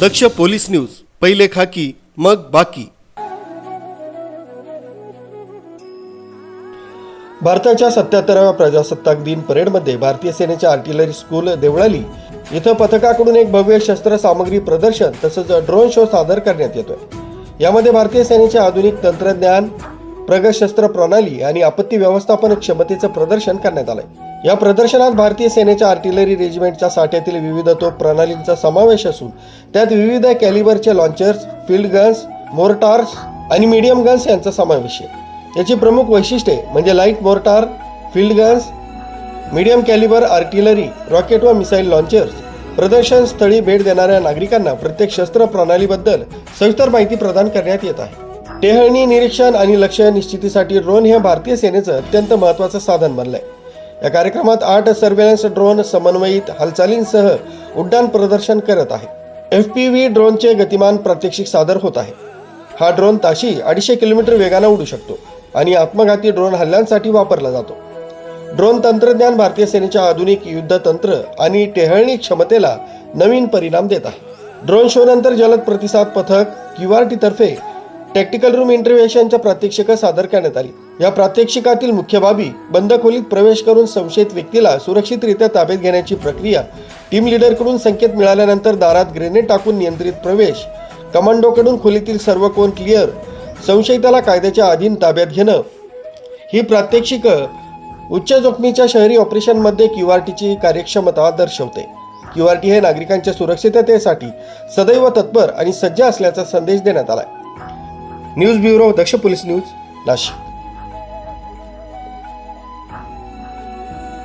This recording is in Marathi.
दक्ष पोलीस न्यूज पहिले खाकी मग बाकी. भारताच्या सत्याहत्तराव्या प्रजासत्ताक दिन परेडमध्ये भारतीय सेनेच्या आर्टिलरी स्कूल देवळाली इथं पथकाकडून एक भव्य शस्त्र सामग्री प्रदर्शन तसंच ड्रोन शो सादर करण्यात येतोय. यामध्ये भारतीय सेनेचे आधुनिक तंत्रज्ञान प्रगत शस्त्र प्रणाली आणि आपत्ती व्यवस्थापन क्षमतेचं प्रदर्शन करण्यात आलंय. या प्रदर्शनात भारतीय सेनेच्या आर्टिलरी रेजिमेंटच्या साठ्यातील विविध तोप प्रणालींचा समावेश असून त्यात विविध कॅलिबरचे लॉन्चर्स फील्ड गन्स मोर्टार्स आणि मीडियम गन्स यांचा समावेश आहे. याची प्रमुख वैशिष्ट्ये म्हणजे light mortar field guns medium calibre artillery rocket व मिसाईल लॉन्चर्स प्रदर्शन स्थळी भेट देणाऱ्या नागरिकांना प्रत्येक शस्त्र प्रणालीबद्दल सविस्तर माहिती प्रदान करण्यात येत आहे. टेहळणी निरीक्षण आणि लक्ष्य निश्चितीसाठी ड्रोन हे भारतीय सेनेचं अत्यंत महत्त्वाचं साधन बनलंय. या कार्यक्रमात आठ सर्वेलन्स ड्रोन समन्वयित हालचालींसह उड्डाण प्रदर्शन करत आहे. एफ पी व्ही ड्रोनचे गतिमान प्रात्यक्षिक सादर होत आहे. हा ड्रोन ताशी अडीचशे किलोमीटर वेगानं उडू शकतो आणि आत्मघाती ड्रोन हल्ल्यांसाठी वापरला जातो. ड्रोन तंत्रज्ञान भारतीय सेनेच्या आधुनिक युद्ध तंत्र आणि टेहळणी क्षमतेला नवीन परिणाम देत आहे. ड्रोन शो नंतर जलद प्रतिसाद पथक क्यू आर टी तर्फे टॅक्टिकल रूम इंटरव्हेशनच्या प्रात्यक्षिकं सादर करण्यात आली. या प्रात्यक्षिकातील मुख्य बाबी बंद खोलीत प्रवेश करून संशयित व्यक्तीला सुरक्षितरित्या ताब्यात घेण्याची प्रक्रिया टीम लीडरकडून संकेत मिळाल्यानंतर दारात ग्रेनेड टाकून नियंत्रित प्रवेश कमांडोकडून खोलीतील सर्व कोण क्लिअर संशयिताला कायद्याच्या अधीन ताब्यात घेणं. ही प्रात्यक्षिकं उच्च जोखमीच्या शहरी ऑपरेशनमध्ये क्यू आर टीची कार्यक्षमता दर्शवते. क्यू आर टी हे नागरिकांच्या सुरक्षिततेसाठी सदैव तत्पर आणि सज्ज असल्याचा संदेश देण्यात आला आहे news bureau Daksh police news Nashik.